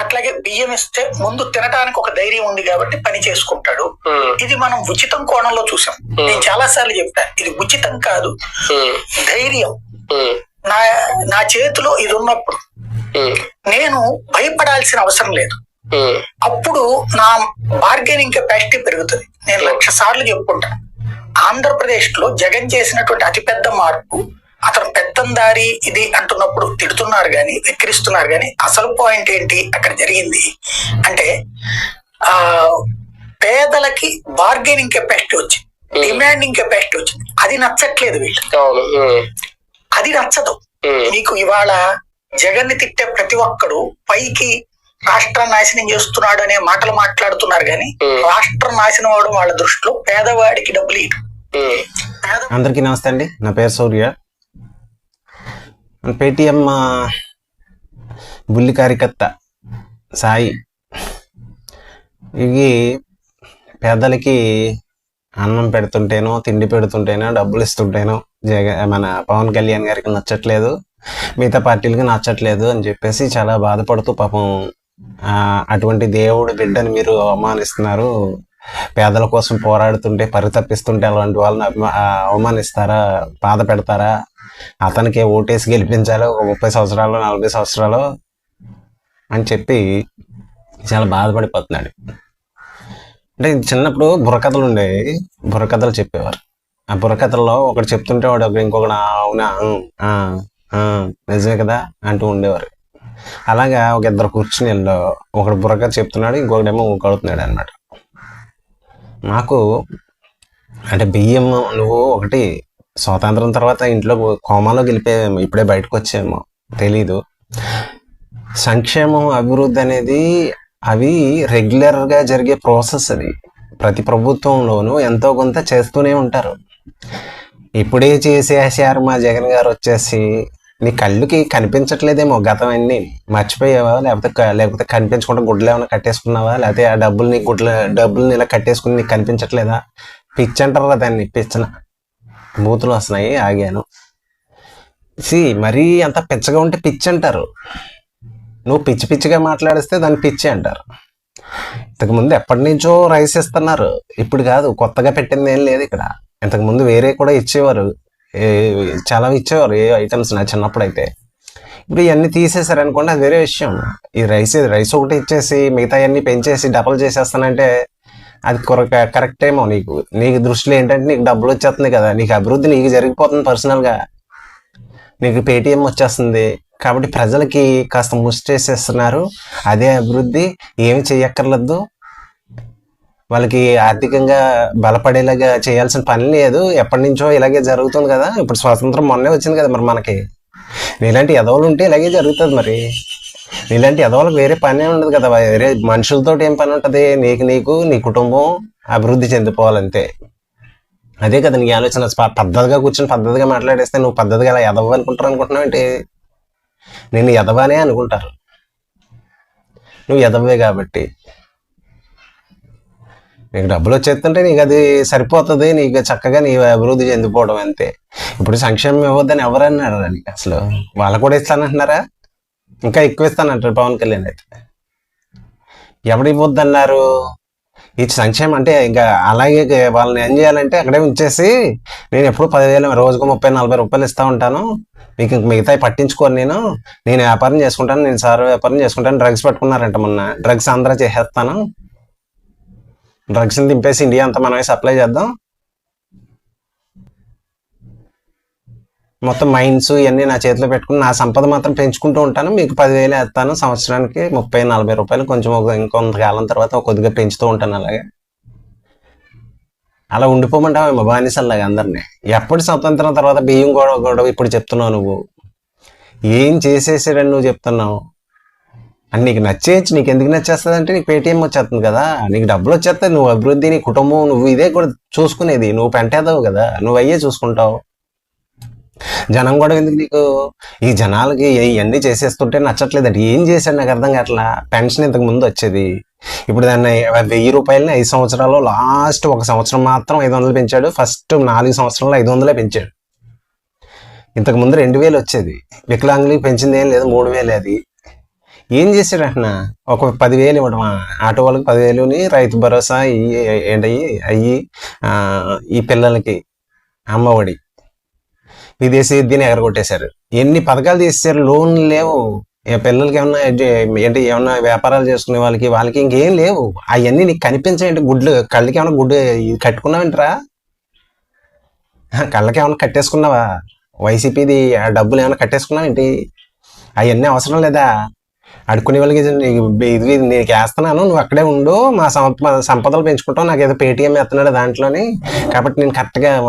అట్లాగే బియ్యం ఇస్తే ముందు తినడానికి ఒక ధైర్యం ఉంది కాబట్టి పని చేసుకుంటాడు. ఉమ్, ఇది మనం ఉచితం కోణంలో చూసాం. నేను చాలా సార్లు చెప్పా ఇది ఉచితం కాదు. ఉమ్, ధైర్యం. నా నా చేతిలో ఇది ఉన్నప్పుడు నేను భయపడాల్సిన అవసరం లేదు. అప్పుడు నా బార్గెనింగ్ కెపాసిటీ పెరుగుతుంది. నేను లక్ష సార్లు చెప్పుకుంటా. ఆంధ్రప్రదేశ్లో జగన్ చేసినటువంటి అతిపెద్ద మార్పు అతను పెత్తందారి ఇది అంటున్నప్పుడు తిడుతున్నారు గాని వెక్కిరిస్తున్నారు గాని అసలు పాయింట్ ఏంటి? అక్కడ జరిగింది. అంటే ఆ పేదలకి బార్గెనింగ్ కెపాసిటీ వచ్చింది. డిమాండింగ్ కెపాసిటీ వచ్చింది. అది నచ్చట్లేదు వీళ్ళు. అది నచ్చదు. మీకు ఇవాళ జగన్ని తిట్టే ప్రతి ఒక్కడు పైకి రాష్ట్రాన్ని నాశనం చేస్తున్నాడు అనే మాటలు మాట్లాడుతున్నారు కానీ. రాష్ట్రం నాశనం అవడం వాళ్ళ దృష్టిలో పేదవాడికి డబ్బులు అందరికీ నమస్తే అండి. నా పేరు సూర్య. పేటిఎం బుల్లి కార్యకర్త సాయి. ఇవి పేదలకి అన్నం పెడుతుంటేనో తిండి పెడుతుంటేనో డబ్బులు ఇస్తుంటేనో జగ మన పవన్ కళ్యాణ్ గారికి నచ్చట్లేదు మిగతా పార్టీలకి నచ్చట్లేదు అని చెప్పేసి చాలా బాధపడుతూ పాపం అటువంటి దేవుడు బిడ్డని మీరు అవమానిస్తున్నారు. పేదల కోసం పోరాడుతుంటే పరితపిస్తుంటే అలాంటి వాళ్ళని అవమానిస్తారా బాధ పెడతారా? అతనికి ఓటేసి గెలిపించాలి ఒక ముప్పై సంవత్సరాలు నలభై సంవత్సరాలు అని చెప్పి చాలా బాధపడిపోతున్నాడు. అంటే చిన్నప్పుడు బుర్రకథలు ఉండేవి బుర్రకథలు చెప్పేవారు. ఆ బుర్రకథల్లో ఒకటి చెప్తుంటే వాడు ఒకడు ఇంకొకటి అవునా? ఆ, నిజమే కదా? అంటూ ఉండేవారు. అలాగా ఒక ఇద్దరు కూర్చుని వెళ్ళు ఒకడు బుర్రకథ చెప్తున్నాడు ఇంకొకటేమో ఊకడుతున్నాడు అనమాట నాకు అంటే బియ్యం నువ్వు ఒకటి స్వాతంత్రం తర్వాత ఇంట్లో కోమాలో గెలిపేవేమో ఇప్పుడే బయటకు వచ్చేమో తెలీదు. సంక్షేమం అభివృద్ధి అనేది అవి రెగ్యులర్గా జరిగే ప్రాసెస్ అది. ప్రతి ప్రభుత్వంలోనూ ఎంతో కొంత చేస్తూనే ఉంటారు. ఇప్పుడే చేసేసారు మా జగన్ గారు వచ్చేసి నీ కళ్ళుకి కనిపించట్లేదేమో గతం అన్ని మర్చిపోయావా? లేకపోతే లేకపోతే కనిపించకుండా గుడ్లు ఏమైనా కట్టేసుకున్నావా? లేకపోతే ఆ డబ్బుల్ని గుడ్ల డబ్బుల్ని ఇలా కట్టేసుకుని నీకు కనిపించట్లేదా? పిచ్చి అంటారు కదా దాన్ని పిచ్చన బూతులు వస్తున్నాయి ఆగాను. సి మరీ అంత పిచ్చగా ఉంటే పిచ్చి అంటారు. నువ్వు పిచ్చి పిచ్చిగా మాట్లాడిస్తే దాన్ని పిచ్చి అంటారు. ఇంతకు ముందు ఎప్పటి నుంచో రైస్ ఇస్తున్నారు. ఇప్పుడు కాదు కొత్తగా పెట్టింది ఏం లేదు ఇక్కడ. ఇంతకుముందు వేరే కూడా ఇచ్చేవారు. ఏ- చాలా ఇచ్చేవారు ఏ ఐటమ్స్ నా చిన్నప్పుడు అయితే ఇప్పుడు ఇవన్నీ తీసేశారు అనుకోండి అది వేరే విషయం. ఈ రైస్ రైస్ ఒకటి ఇచ్చేసి మిగతా అన్ని పెంచేసి డబల్ చేసేస్తానంటే అది కరెక్ట్ ఏమో నీకు. నీకు దృష్టిలో ఏంటంటే నీకు డబ్బులు వచ్చేస్తుంది కదా. నీకు అభివృద్ధి నీకు జరిగిపోతుంది పర్సనల్గా నీకు పేటిఎం వచ్చేస్తుంది. కాబట్టి ప్రజలకి కాస్త ముష్టేసేస్తున్నారు. అదే అభివృద్ధి ఏమి చేయక్కర్లేదు వాళ్ళకి ఆర్థికంగా బలపడేలాగా చేయాల్సిన పని లేదు. ఎప్పటి నుంచో ఇలాగే జరుగుతుంది కదా. ఇప్పుడు స్వాతంత్రం మొన్నే వచ్చింది కదా మరి మనకి. ఇలాంటి ఎదవలు ఉంటే ఇలాగే జరుగుతుంది మరి. నీలాంటి ఎదవలకు వేరే పనే ఉండదు కదా వేరే మనుషులతో ఏం పని ఉంటుంది? నీకు నీకు నీ కుటుంబం అభివృద్ధి చెందిపోవాలంతే. అదే కదా నీ ఆలోచన. పద్ధతిగా కూర్చొని పద్ధతిగా మాట్లాడేస్తే నువ్వు పద్ధతిగా అలా ఎదవ అనుకుంటారు అనుకుంటున్నావు ఏంటి? నేను ఎదవనే అనుకుంటారు. నువ్వు ఎదవే కాబట్టి. నీకు డబ్బులు వచ్చేస్తుంటే నీకు అది సరిపోతుంది. నీకు చక్కగా నీ అభివృద్ధి చెందిపోవడం అంతే. ఇప్పుడు సంక్షేమం ఇవ్వద్దని ఎవరన్నారు అసలు? వాళ్ళు కూడా ఇస్తానంటున్నారా? ఇంకా ఎక్కువ ఇస్తానంటారు పవన్ కళ్యాణ్ అయితే. ఎవడు ఇవ్వద్దన్నారు ఈ సంక్షేమం అంటే ఇంకా అలాగే వాళ్ళని ఏం చేయాలంటే అక్కడే ఉంచేసి నేను ఎప్పుడు పదివేలు రోజుకు ముప్పై నలభై రూపాయలు ఇస్తూ ఉంటాను. మీకు ఇంక మిగతాయి పట్టించుకోను నేను. నేను వ్యాపారం చేసుకుంటాను నేను సార్ వ్యాపారం చేసుకుంటాను. డ్రగ్స్ పట్టుకున్నారంట మొన్న. డ్రగ్స్ ఆంధ్ర చేసేస్తాను. డ్రగ్స్ని దింపేసి ఇండియా అంతా మనమే సప్లై చేద్దాం. మొత్తం మైన్స్ ఇవన్నీ నా చేతిలో పెట్టుకుని నా సంపద మాత్రం పెంచుకుంటూ ఉంటాను. మీకు పదివేలు వేస్తాను. సంవత్సరానికి ముప్పై నలభై రూపాయలు కొంచెం ఒక ఇంకొంతకాలం తర్వాత కొద్దిగా పెంచుతూ ఉంటాను అలాగే. అలా ఉండిపోమంటావేమో బానిసల్లాగా అందరినీ. ఎప్పుడు స్వతంత్రం తర్వాత బియ్యం గొడవ గొడవ ఇప్పుడు చెప్తున్నావు నువ్వు. ఏం చేసేసాడని నువ్వు చెప్తున్నావు. అని నీకు నచ్చేయచ్చు నీకు ఎందుకు నచ్చేస్తుంది అంటే నీకు పేటీఎం వచ్చేస్తుంది కదా. నీకు డబ్బులు వచ్చేస్తాయి నువ్వు అభివృద్ధి నీ కుటుంబం నువ్వు ఇదే కూడా చూసుకునేది. నువ్వు పెంటేదావు కదా. నువ్వు అయ్యే చూసుకుంటావు. జనం కూడా ఎందుకు నీకు ఈ జనాలకి ఇవన్నీ చేసేస్తుంటే నచ్చట్లేదండి. ఏం చేశాడు నాకు అర్థం కావట్లా? పెన్షన్ ఇంతకు ముందు వచ్చేది. ఇప్పుడు దాన్ని వెయ్యి రూపాయలని ఐదు సంవత్సరాలు లాస్ట్ ఒక సంవత్సరం మాత్రం ఐదు వందలు పెంచాడు. ఫస్ట్ నాలుగు సంవత్సరాలు ఐదు వందలే పెంచాడు. ఇంతకు ముందు రెండు వేలు వచ్చేది. వికలాంగులకి పెంచింది ఏం లేదు మూడు వేలు అది. ఏం చేశాడు అంటున్నా ఒక పదివేలు ఇవ్వడమా? ఆటో వాళ్ళకి పదివేలుని రైతు భరోసా ఏంటయ్యి అయ్యి ఈ పిల్లలకి అమ్మఒడి. విదేశీ విద్యని ఎగరగొట్టేశారు. ఎన్ని పథకాలు తీసేశారు లోన్లు లేవు. పిల్లలకి ఏమన్నా ఏంటి ఏమన్నా వ్యాపారాలు చేసుకునే వాళ్ళకి వాళ్ళకి ఇంకేం లేవు. అవన్నీ నీకు కనిపించాయంటే గుడ్లు కళ్ళకి ఏమైనా గుడ్డు ఇది కట్టుకున్నావేంట్రా? కళ్ళకి ఏమన్నా కట్టేసుకున్నావా? వైసీపీది ఆ డబ్బులు ఏమైనా కట్టేసుకున్నావేంటి? అవన్నీ అవసరం లేదా? అడుక్కునే వాళ్ళకి ఇది నీకు- వేస్తున్నాను నువ్వు అక్కడే ఉండు మా సంపదలు పెంచుకుంటావు నాకు ఏదో పేటీఎం ఎత్తున్నాడు దాంట్లోని. కాబట్టి నేను కరెక్ట్గా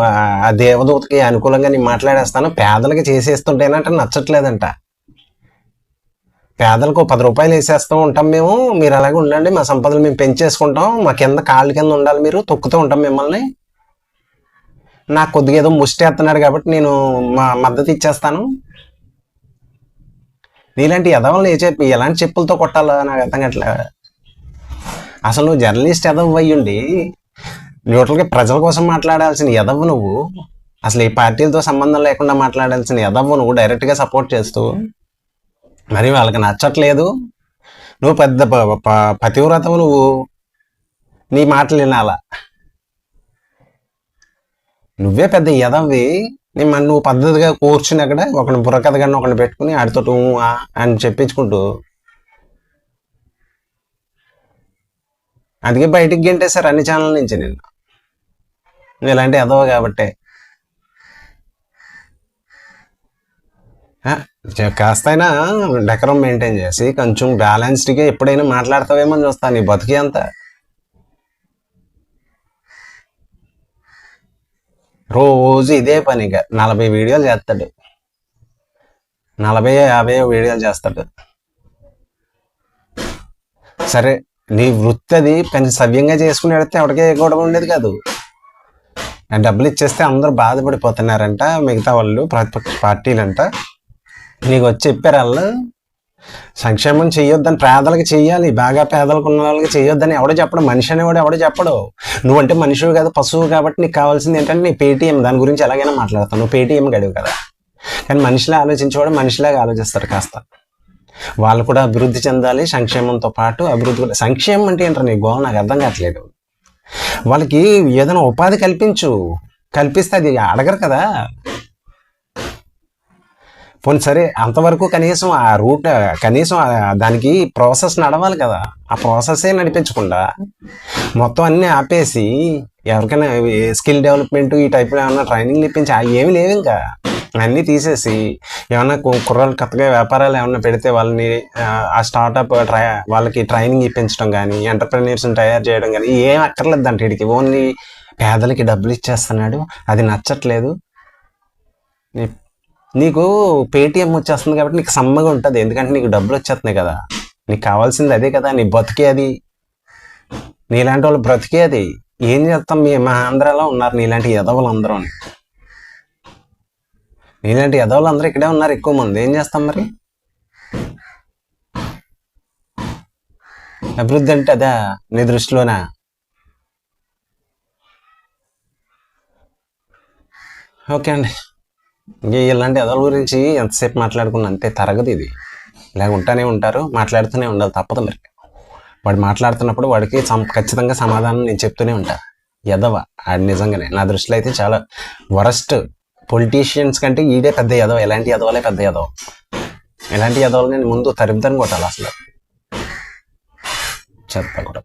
ఆ- దేవదూతకి అనుకూలంగా నేను మాట్లాడేస్తాను. పేదలకి చేసేస్తుంటేనంటే నచ్చట్లేదంట. పేదలకు పది రూపాయలు వేసేస్తూ ఉంటాం మేము. మీరు అలాగే ఉండండి మా సంపదలు మేము పెంచేసుకుంటాం. మా కింద కాళ్ళ కింద ఉండాలి మీరు తొక్కుతూ ఉంటాం మిమ్మల్ని. నాకు కొద్దిగా ఏదో ముష్టి వేస్తున్నాడు కాబట్టి నేను మా మద్దతు ఇచ్చేస్తాను. నీలాంటి ఎదవల్ని ఏ చెప్పి ఎలాంటి చెప్పులతో కొట్టాలో నాకు అర్థం కావట్లే. అసలు నువ్వు జర్నలిస్ట్ ఎదవ అయ్యుండి న్యూట్రల్గా ప్రజల కోసం మాట్లాడాల్సిన ఎదవ్వు నువ్వు అసలు ఈ పార్టీలతో సంబంధం లేకుండా మాట్లాడాల్సిన ఎదవ్వు నువ్వు డైరెక్ట్గా సపోర్ట్ చేస్తూ మరి వాళ్ళకి నచ్చట్లేదు. నువ్వు పెద్ద ప- పతివ్రతవు నువ్వు. నీ మాటలు వినాలా. నువ్వే పెద్ద ఎదవి నేను మన నువ్వు పద్ధతిగా కూర్చుని అక్కడ ఒకని బుర్రకథ కానీ ఒకని పెట్టుకుని ఆడితో అని చెప్పించుకుంటూ అందుకే బయటికి గెంటేశారు అన్ని ఛానల్ నుంచి నేను నువ్వు ఇలాంటి ఎదవ కాబట్టే. కాస్తైనా డెకరం మెయింటైన్ చేసి కొంచెం బ్యాలెన్స్డ్గా ఎప్పుడైనా మాట్లాడతావేమో చూస్తాను నీ బతికి అంతా. రోజు ఇదే పనిగా నలభై వీడియోలు చేస్తాడు. నలభై యాభై వీడియోలు చేస్తాడు. సరే నీ వృత్తి అది. కొంచెం సవ్యంగా చేసుకుని వెళితే ఎవరికే గొడవ ఉండేది కాదు. డబ్బులు ఇచ్చేస్తే అందరూ బాధపడిపోతున్నారంట. మిగతా వాళ్ళు ప్రతిపక్ష పార్టీలంట. నీకు వచ్చి చెప్పారు వాళ్ళు. సంక్షేమం చెయ్యొద్దని పేదలకు చెయ్యాలి బాగా పేదలకు ఉన్న వాళ్ళకి చెయ్యొద్దని ఎవడో చెప్పడు. మనిషి అనేవాడు ఎవడో చెప్పడు. నువ్వంటే మనిషివి కాదు పశువు కాబట్టి నీకు కావాల్సింది ఏంటంటే నీ పేటీఎం. దాని గురించి ఎలాగైనా మాట్లాడతావు నువ్వు పేటీఎం గడివి కదా. కానీ మనిషిలా ఆలోచించేవాడు మనిషిలాగా ఆలోచిస్తారు కాస్త. వాళ్ళు కూడా అభివృద్ధి చెందాలి సంక్షేమంతో పాటు అభివృద్ధి కూడా. సంక్షేమం అంటే ఏంటో నీ గోల్? నాకు అర్థం కావట్లేదు. వాళ్ళకి ఏదైనా ఉపాధి కల్పించు. కల్పిస్తే అది అడగరు కదా. పోనీ సరే అంతవరకు కనీసం ఆ రూట్ కనీసం దానికి ప్రాసెస్ నడవాలి కదా. ఆ ప్రాసెసే నడిపించకుండా మొత్తం అన్నీ ఆపేసి ఎవరికైనా స్కిల్ డెవలప్మెంట్ ఈ టైప్లో ఏమైనా ట్రైనింగ్ ఇప్పించి అవి ఏమి లేవు ఇంకా. అన్నీ తీసేసి ఏమైనా కు- కొత్తగా వ్యాపారాలు ఏమైనా పెడితే వాళ్ళని ఆ, స్టార్టప్ ట్రై వాళ్ళకి ట్రైనింగ్ ఇప్పించడం కానీ ఎంటర్ప్రెన్యూర్స్ని తయారు చేయడం కానీ ఏం అక్కర్లేదు అంటే వీడికి. ఓన్లీ పేదలకి డబ్బులు ఇచ్చేస్తున్నాడు. అది నచ్చట్లేదు. నీకు పేటిఎం వచ్చేస్తుంది కాబట్టి నీకు సమ్మగా ఉంటుంది. ఎందుకంటే నీకు డబ్బులు వచ్చేస్తున్నాయి కదా. నీకు కావాల్సింది అదే కదా. నీ బతికే అది. నీలాంటి వాళ్ళు బ్రతికే అది. ఏం చేస్తాం? మీ మా ఆంధ్రాలో ఉన్నారు నీలాంటి యదవులు అందరూ నీలాంటి యదవులు అందరూ ఇక్కడే ఉన్నారు ఎక్కువ మంది. ఏం చేస్తాం మరి? అభివృద్ధి అంటే అదా నీ దృష్టిలోనా? ఓకే అండి. ఇంక ఇలాంటి ఎదల గురించి ఎంతసేపు మాట్లాడుకున్న అంతే తరగదు ఇది. ఇలా ఉంటానే ఉంటారు మాట్లాడుతూనే ఉండాలి తప్పదు మరి. వాడు మాట్లాడుతున్నప్పుడు వాడికి సం- ఖచ్చితంగా సమాధానం నేను చెప్తూనే ఉంటాను ఎదవ ఆడు నిజంగానే నా దృష్టిలో అయితే చాలా వరస్ట్ పొలిటీషియన్స్ కంటే ఈడే పెద్ద ఎదవ ఎలాంటి ఎదవలే పెద్ద ఎదవ. ఎలాంటి ఎదవలు నేను ముందు తరిమితని కొట్టాలి అసలు. చెత్త కూడా.